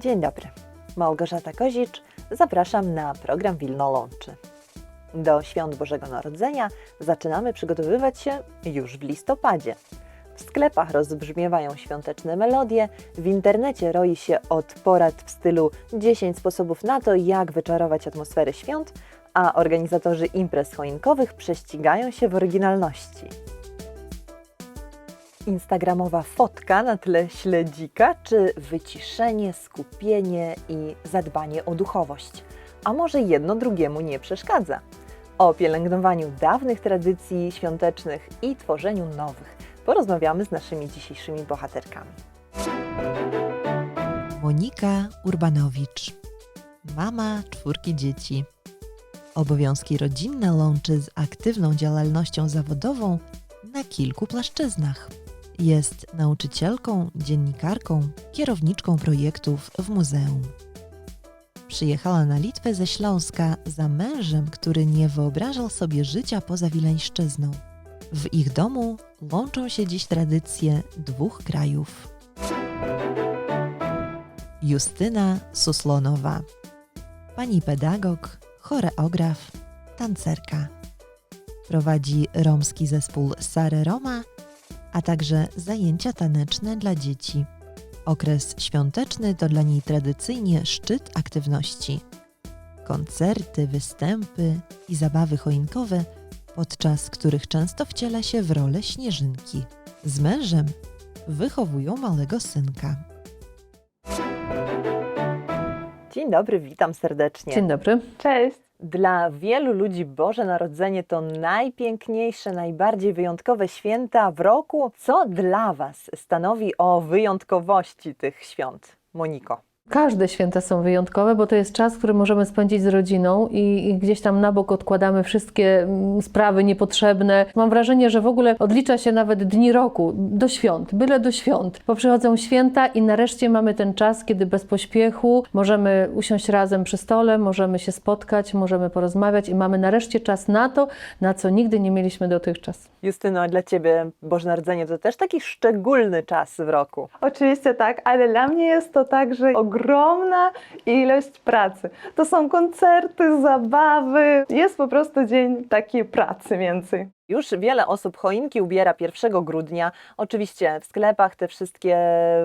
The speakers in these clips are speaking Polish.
Dzień dobry. Małgorzata Kozicz. Zapraszam na program Wilno Łączy. Do świąt Bożego Narodzenia zaczynamy przygotowywać się już w listopadzie. W sklepach rozbrzmiewają świąteczne melodie, w internecie roi się od porad w stylu 10 sposobów na to, jak wyczarować atmosferę świąt, a organizatorzy imprez choinkowych prześcigają się w oryginalności. Instagramowa fotka na tle śledzika, czy wyciszenie, skupienie i zadbanie o duchowość? A może jedno drugiemu nie przeszkadza? O pielęgnowaniu dawnych tradycji świątecznych i tworzeniu nowych porozmawiamy z naszymi dzisiejszymi bohaterkami. Monika Urbanowicz, mama czwórki dzieci. Obowiązki rodzinne łączy z aktywną działalnością zawodową na kilku płaszczyznach. Jest nauczycielką, dziennikarką, kierowniczką projektów w muzeum. Przyjechała na Litwę ze Śląska za mężem, który nie wyobrażał sobie życia poza Wileńszczyzną. W ich domu łączą się dziś tradycje dwóch krajów. Justyna Suslonowa. Pani pedagog, choreograf, tancerka. Prowadzi romski zespół Sare Roma, a także zajęcia taneczne dla dzieci. Okres świąteczny to dla niej tradycyjnie szczyt aktywności. Koncerty, występy i zabawy choinkowe, podczas których często wciela się w rolę śnieżynki. Z mężem wychowują małego synka. Dzień dobry, witam serdecznie. Dzień dobry. Cześć. Dla wielu ludzi Boże Narodzenie to najpiękniejsze, najbardziej wyjątkowe święta w roku. Co dla Was stanowi o wyjątkowości tych świąt? Moniko. Każde święta są wyjątkowe, bo to jest czas, który możemy spędzić z rodziną i, i gdzieś tam na bok odkładamy wszystkie mm, sprawy niepotrzebne. Mam wrażenie, że w ogóle odlicza się nawet dni roku do świąt, byle do świąt, bo przychodzą święta i nareszcie mamy ten czas, kiedy bez pośpiechu możemy usiąść razem przy stole, możemy się spotkać, możemy porozmawiać i mamy nareszcie czas na to, na co nigdy nie mieliśmy dotychczas. Justyno, dla Ciebie Boże Narodzenie to też taki szczególny czas w roku. Oczywiście tak, ale dla mnie jest to także ogromna ilość pracy. To są koncerty, zabawy. Jest po prostu dzień takiej pracy więcej. Już wiele osób choinki ubiera 1 grudnia. Oczywiście w sklepach te wszystkie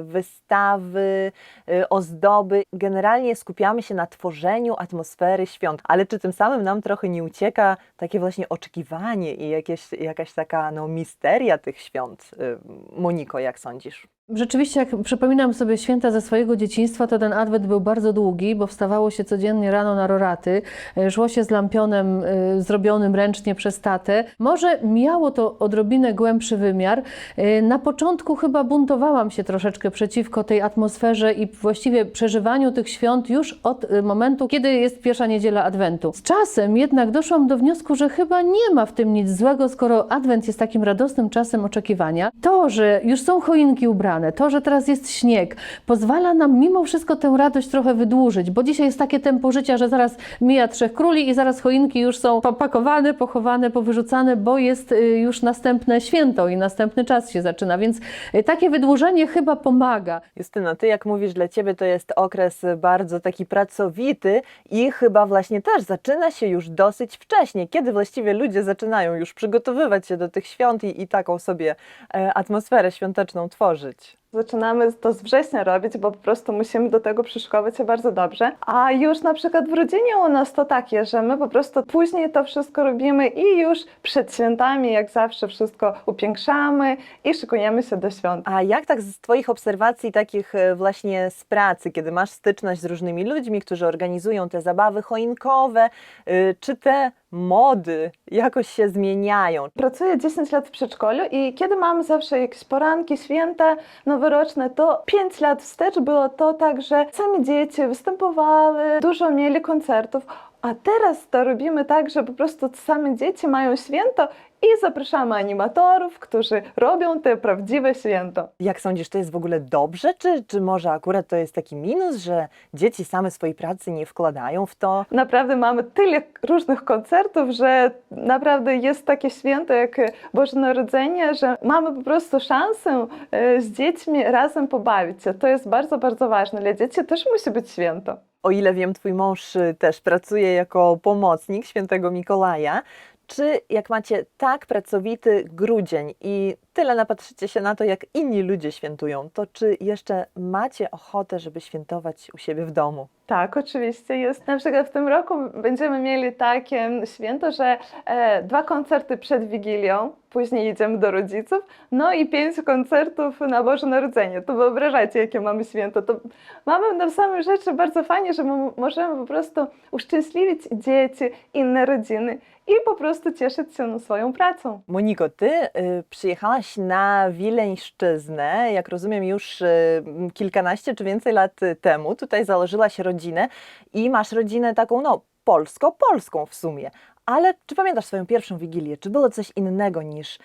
wystawy, y, ozdoby. Generalnie skupiamy się na tworzeniu atmosfery świąt. Ale czy tym samym nam trochę nie ucieka takie właśnie oczekiwanie i jakieś, jakaś taka no, misteria tych świąt? Y, Moniko, jak sądzisz? Rzeczywiście, jak przypominam sobie święta ze swojego dzieciństwa, to ten adwent był bardzo długi, bo wstawało się codziennie rano na roraty, e, szło się z lampionem zrobionym ręcznie przez tatę. Może miało to odrobinę głębszy wymiar. E, Na początku chyba buntowałam się troszeczkę przeciwko tej atmosferze i właściwie przeżywaniu tych świąt już od e, momentu, kiedy jest pierwsza niedziela adwentu. Z czasem jednak doszłam do wniosku, że chyba nie ma w tym nic złego, skoro adwent jest takim radosnym czasem oczekiwania. To, że już są choinki ubrane, to, że teraz jest śnieg, pozwala nam mimo wszystko tę radość trochę wydłużyć, bo dzisiaj jest takie tempo życia, że zaraz mija Trzech Króli i zaraz choinki już są popakowane, pochowane, powyrzucane, bo jest y, już następne święto i następny czas się zaczyna, więc y, takie wydłużenie chyba pomaga. Justyna, ty jak mówisz, dla ciebie to jest okres bardzo taki pracowity i chyba właśnie też zaczyna się już dosyć wcześnie, kiedy właściwie ludzie zaczynają już przygotowywać się do tych świąt i, i taką sobie e, atmosferę świąteczną tworzyć. Zaczynamy to z września robić, bo po prostu musimy do tego przyszykować się bardzo dobrze. A już na przykład w rodzinie u nas to takie, że my po prostu później to wszystko robimy i już przed świętami, jak zawsze, wszystko upiększamy i szykujemy się do świąt. A jak tak z Twoich obserwacji takich e, właśnie z pracy, kiedy masz styczność z różnymi ludźmi, którzy organizują te zabawy choinkowe, y, czy te mody jakoś się zmieniają? Pracuję 10 lat w przedszkolu i kiedy mamy zawsze jakieś poranki, święta noworoczne, to 5 lat wstecz było to tak, że same dzieci występowały, dużo mieli koncertów. A teraz to robimy tak, że po prostu same dzieci mają święto i zapraszamy animatorów, którzy robią te prawdziwe święto. Jak sądzisz, to jest w ogóle dobrze, czy, czy może akurat to jest taki minus, że dzieci same swojej pracy nie wkładają w to? Naprawdę mamy tyle różnych koncertów, że naprawdę jest takie święto jak Boże Narodzenie, że mamy po prostu szansę e, z dziećmi razem pobawić się. To jest bardzo, bardzo ważne. Dla dzieci też musi być święto. O ile wiem, twój mąż y, też pracuje jako pomocnik świętego Mikołaja. Czy jak macie tak pracowity grudzień i tyle napatrzycie się na to, jak inni ludzie świętują, to czy jeszcze macie ochotę, żeby świętować u siebie w domu? Tak, oczywiście jest. Na przykład w tym roku będziemy mieli takie święto, że e, dwa koncerty przed Wigilią, później jedziemy do rodziców, no i pięć koncertów na Boże Narodzenie. To wyobrażajcie, jakie mamy święto. To mamy na samej rzeczy bardzo fajnie, że my możemy po prostu uszczęśliwić dzieci, inne rodziny i po prostu cieszyć się swoją pracą. Moniko, ty y, przyjechałaś na Wileńszczyznę, jak rozumiem, już y, kilkanaście czy więcej lat y, temu. Tutaj założyłaś rodzinę i masz rodzinę taką, no, polsko-polską w sumie. Ale czy pamiętasz swoją pierwszą wigilię? Czy było coś innego niż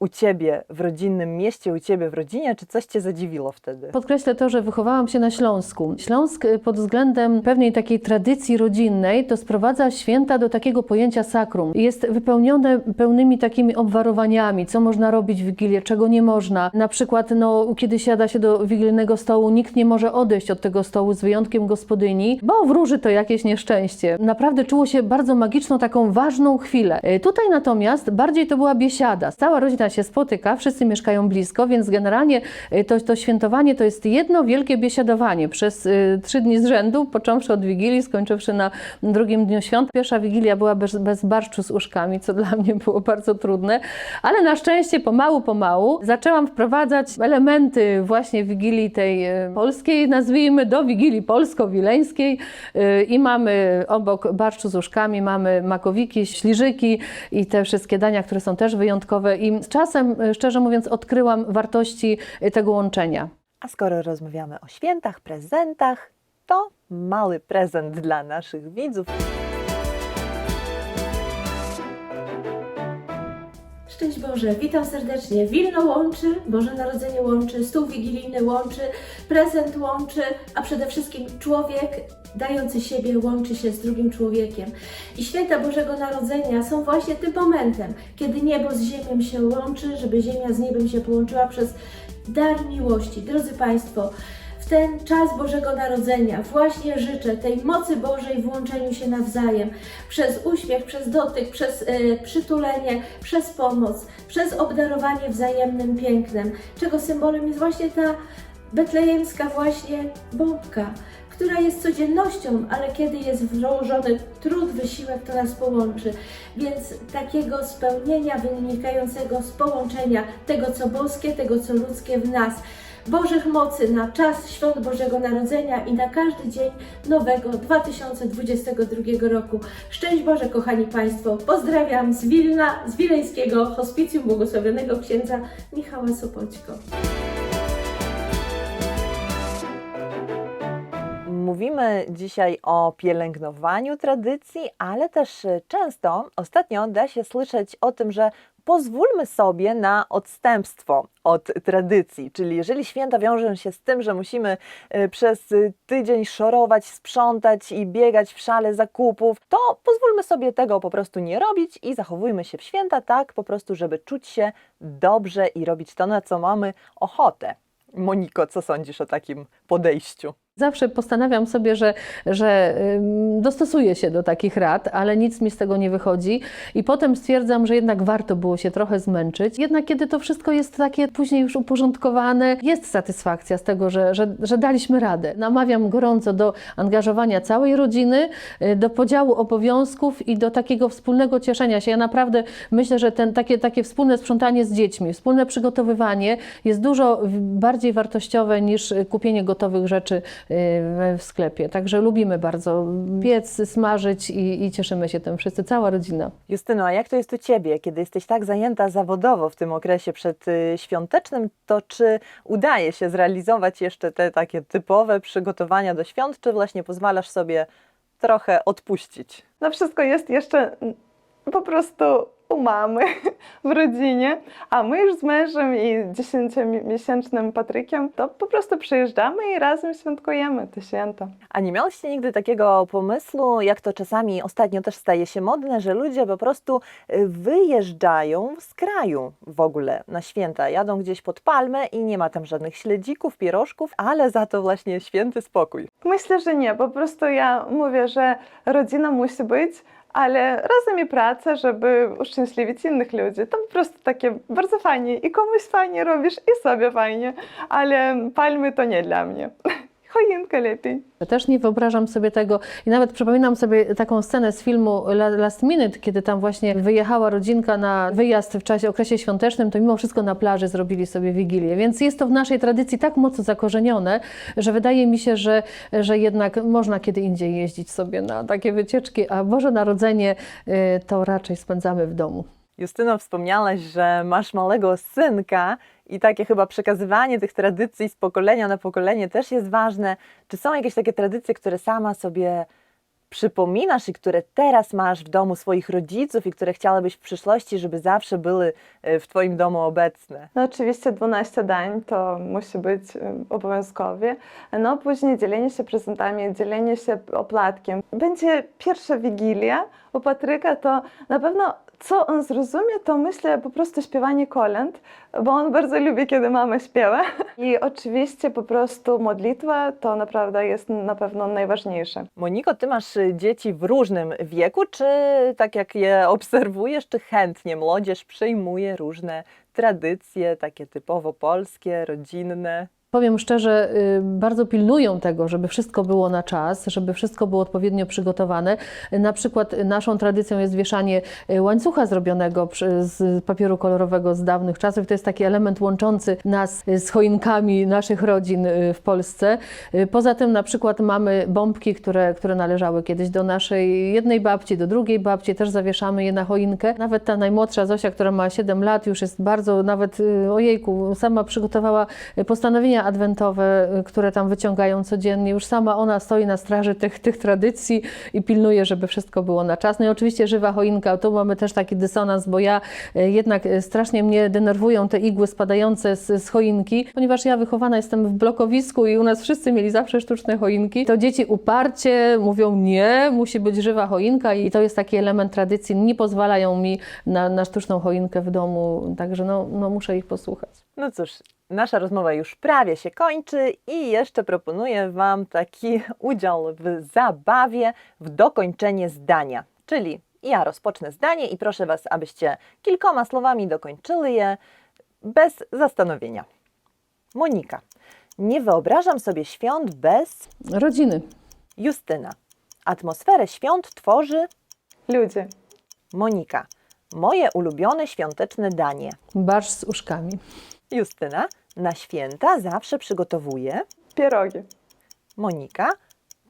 u ciebie w rodzinnym mieście, u ciebie w rodzinie? Czy coś cię zadziwiło wtedy? Podkreślę to, że wychowałam się na Śląsku. Śląsk y, pod względem pewnej takiej tradycji rodzinnej to sprowadza święta do takiego pojęcia sakrum. Jest wypełnione pełnymi takimi obwarowaniami, co można robić w Wigilię, czego nie można. Na przykład, no, kiedy siada się do wigilijnego stołu, nikt nie może odejść od tego stołu z wyjątkiem gospodyni, bo wróży to jakieś nieszczęście. Naprawdę czuło się bardzo magiczną, taką ważną chwilę. Y, Tutaj natomiast bardziej to była biesiada. Cała rodzina się spotyka, wszyscy mieszkają blisko, więc generalnie y, to, to świętowanie to jest jedno wielkie biesiadowanie przez y, trzy dni z rzędu, począwszy od Wigilii, skończywszy na drugim dniu świąt. Pierwsza Wigilia była bez, bez barszczu z uszkami, co dla mnie było bardzo trudne, ale na szczęście pomału, pomału zaczęłam wprowadzać elementy właśnie Wigilii tej y, polskiej, nazwijmy do Wigilii polsko-wileńskiej i mamy obok barszczu z uszkami, mamy makowiki, śliżyki i te wszystkie dania, które są też wyjątkowe i czasem, y, szczerze mówiąc, odkryłam wartości y, tego łączenia. A skoro rozmawiamy o świętach, prezentach, to mały prezent dla naszych widzów. Szczęść Boże, witam serdecznie. Wilno łączy, Boże Narodzenie łączy, stół wigilijny łączy, prezent łączy, a przede wszystkim człowiek dający siebie łączy się z drugim człowiekiem. I święta Bożego Narodzenia są właśnie tym momentem, kiedy niebo z ziemią się łączy, żeby ziemia z niebem się połączyła przez dar miłości. Drodzy Państwo, ten czas Bożego Narodzenia właśnie życzę tej mocy Bożej w łączeniu się nawzajem, przez uśmiech, przez dotyk, przez e, przytulenie, przez pomoc, przez obdarowanie wzajemnym pięknem, czego symbolem jest właśnie ta betlejemska właśnie bombka, która jest codziennością, ale kiedy jest włożony trud, wysiłek, to nas połączy. Więc takiego spełnienia wynikającego z połączenia tego, co boskie, tego, co ludzkie w nas. Bożych mocy na czas Świąt Bożego Narodzenia i na każdy dzień nowego 2022 roku. Szczęść Boże, kochani Państwo. Pozdrawiam z Wilna, z Wileńskiego Hospicjum Błogosławionego Księdza Michała Sopoćko. Mówimy dzisiaj o pielęgnowaniu tradycji, ale też często ostatnio da się słyszeć o tym, że pozwólmy sobie na odstępstwo od tradycji. Czyli jeżeli święta wiążą się z tym, że musimy y, przez tydzień szorować, sprzątać i biegać w szale zakupów, to pozwólmy sobie tego po prostu nie robić i zachowujmy się w święta tak po prostu, żeby czuć się dobrze i robić to, na co mamy ochotę. Moniko, co sądzisz o takim podejściu? Zawsze postanawiam sobie, że, że dostosuję się do takich rad, ale nic mi z tego nie wychodzi. I potem stwierdzam, że jednak warto było się trochę zmęczyć. Jednak kiedy to wszystko jest takie później już uporządkowane, jest satysfakcja z tego, że, że, że daliśmy radę. Namawiam gorąco do angażowania całej rodziny, y, do podziału obowiązków i do takiego wspólnego cieszenia się. Ja naprawdę myślę, że ten, takie, takie wspólne sprzątanie z dziećmi, wspólne przygotowywanie jest dużo bardziej wartościowe niż y, kupienie gotowych rzeczy w sklepie. Także lubimy bardzo piec, smażyć i, i cieszymy się tym wszyscy, cała rodzina. Justyno, a jak to jest u Ciebie, kiedy jesteś tak zajęta zawodowo w tym okresie przedświątecznym, to czy udaje się zrealizować jeszcze te takie typowe przygotowania do świąt, czy właśnie pozwalasz sobie trochę odpuścić. No wszystko jest jeszcze po prostu u mamy w rodzinie, a my już z mężem i 10-miesięcznym Patrykiem to po prostu przyjeżdżamy i razem świętkujemy te święta. A nie miałyście nigdy takiego pomysłu, jak to czasami ostatnio też staje się modne, że ludzie po prostu y, wyjeżdżają z kraju w ogóle na święta, jadą gdzieś pod palmę i nie ma tam żadnych śledzików, pierożków, ale za to właśnie święty spokój. Myślę, że nie, po prostu ja mówię, że rodzina musi być, ale razem i praca, żeby uszczęśliwić innych ludzi. To po prostu takie bardzo fajnie i komuś fajnie robisz i sobie fajnie, ale palmy to nie dla mnie. Lepiej. Też nie wyobrażam sobie tego i nawet przypominam sobie taką scenę z filmu La- Last Minute, kiedy tam właśnie wyjechała rodzinka na wyjazd w czasie okresie świątecznym, to mimo wszystko na plaży zrobili sobie wigilię. Więc jest to w naszej tradycji tak mocno zakorzenione, że wydaje mi się, że, że jednak można kiedy indziej jeździć sobie na takie wycieczki, a Boże Narodzenie y, to raczej spędzamy w domu. Justyno, wspomniałaś, że masz małego synka i takie chyba przekazywanie tych tradycji z pokolenia na pokolenie też jest ważne. Czy są jakieś takie tradycje, które sama sobie przypominasz i które teraz masz w domu swoich rodziców i które chciałabyś w przyszłości, żeby zawsze były e, w Twoim domu obecne? No oczywiście 12 dań to musi być y, obowiązkowe. No później dzielenie się prezentami, dzielenie się opłatkiem. Będzie pierwsza wigilia u Patryka, to na pewno co on zrozumie, to myślę po prostu śpiewanie kolęd, bo on bardzo lubi, kiedy mama śpiewa. I oczywiście po prostu modlitwa to naprawdę jest na pewno najważniejsze. Moniko, Ty masz y, dzieci w różnym wieku, czy tak jak je obserwujesz, czy chętnie młodzież przyjmuje różne tradycje, takie typowo polskie, rodzinne? Powiem szczerze, y, bardzo pilnują tego, żeby wszystko było na czas, żeby wszystko było odpowiednio przygotowane. Na przykład naszą tradycją jest wieszanie y, łańcucha zrobionego z papieru kolorowego z dawnych czasów. To jest taki element łączący nas y, z choinkami naszych rodzin w Polsce. Poza tym na przykład mamy bombki, które, które należały kiedyś do naszej jednej babci, do drugiej babci, też zawieszamy je na choinkę. Nawet ta najmłodsza Zosia, która ma 7 lat, już jest bardzo, nawet ojejku, sama przygotowała y, postanowienia adwentowe, y, które tam wyciągają codziennie. Już sama ona stoi na straży tych, tych tradycji i pilnuje, żeby wszystko było na czas. No i oczywiście żywa choinka, tu mamy też taki dysonans, bo ja y, jednak y, strasznie mnie denerwują te igły spadające z, z choinki, ponieważ ja wychowana jestem w blokowisku i u nas wszyscy mieli zawsze sztuczne choinki. To dzieci uparcie mówią nie, musi być żywa choinka i to jest taki element tradycji. Nie pozwalają mi na, na sztuczną choinkę w domu, także no, no muszę ich posłuchać. No cóż, nasza rozmowa już prawie się kończy i jeszcze proponuję Wam taki udział w zabawie, w dokończenie zdania. Czyli ja rozpocznę zdanie i proszę Was, abyście kilkoma słowami dokończyli je bez zastanowienia. Monika. Nie wyobrażam sobie świąt bez Rodziny. Justyna. Atmosferę świąt tworzy Ludzie. Monika. Moje ulubione świąteczne danie. Barsz z uszkami. Justyna. Na święta zawsze przygotowuję. Pierogi. Monika.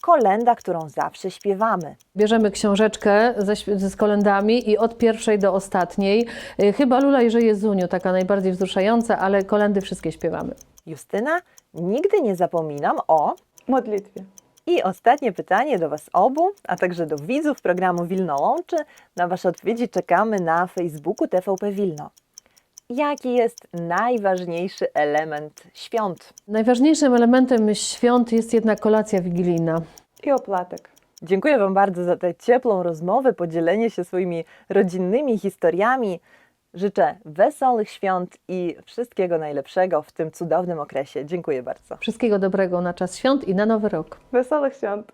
Kolenda, którą zawsze śpiewamy. Bierzemy książeczkę ze, z kolendami i od pierwszej do ostatniej. Y, Chyba Lula i że Jezuniu, taka najbardziej wzruszająca, ale kolendy wszystkie śpiewamy. Justyna. Nigdy nie zapominam o. Modlitwie. I ostatnie pytanie do Was obu, a także do widzów programu Wilno Łączy. Na Wasze odpowiedzi czekamy na Facebooku TVP Wilno. Jaki jest najważniejszy element świąt? Najważniejszym elementem świąt jest jednak kolacja wigilijna. I opłatek. Dziękuję Wam bardzo za tę ciepłą rozmowę, podzielenie się swoimi rodzinnymi historiami. Życzę wesołych świąt i wszystkiego najlepszego w tym cudownym okresie. Dziękuję bardzo. Wszystkiego dobrego na czas świąt i na nowy rok. Wesołych świąt.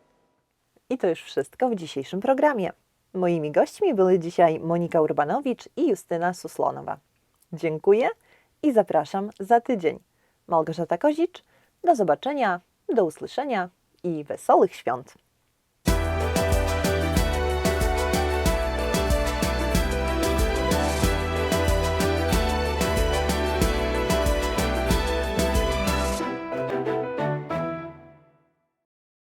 I to już wszystko w dzisiejszym programie. Moimi gośćmi były dzisiaj Monika Urbanowicz i Justyna Suslonowa. Dziękuję i zapraszam za tydzień. Małgorzata Kozicz, do zobaczenia, do usłyszenia i wesołych świąt.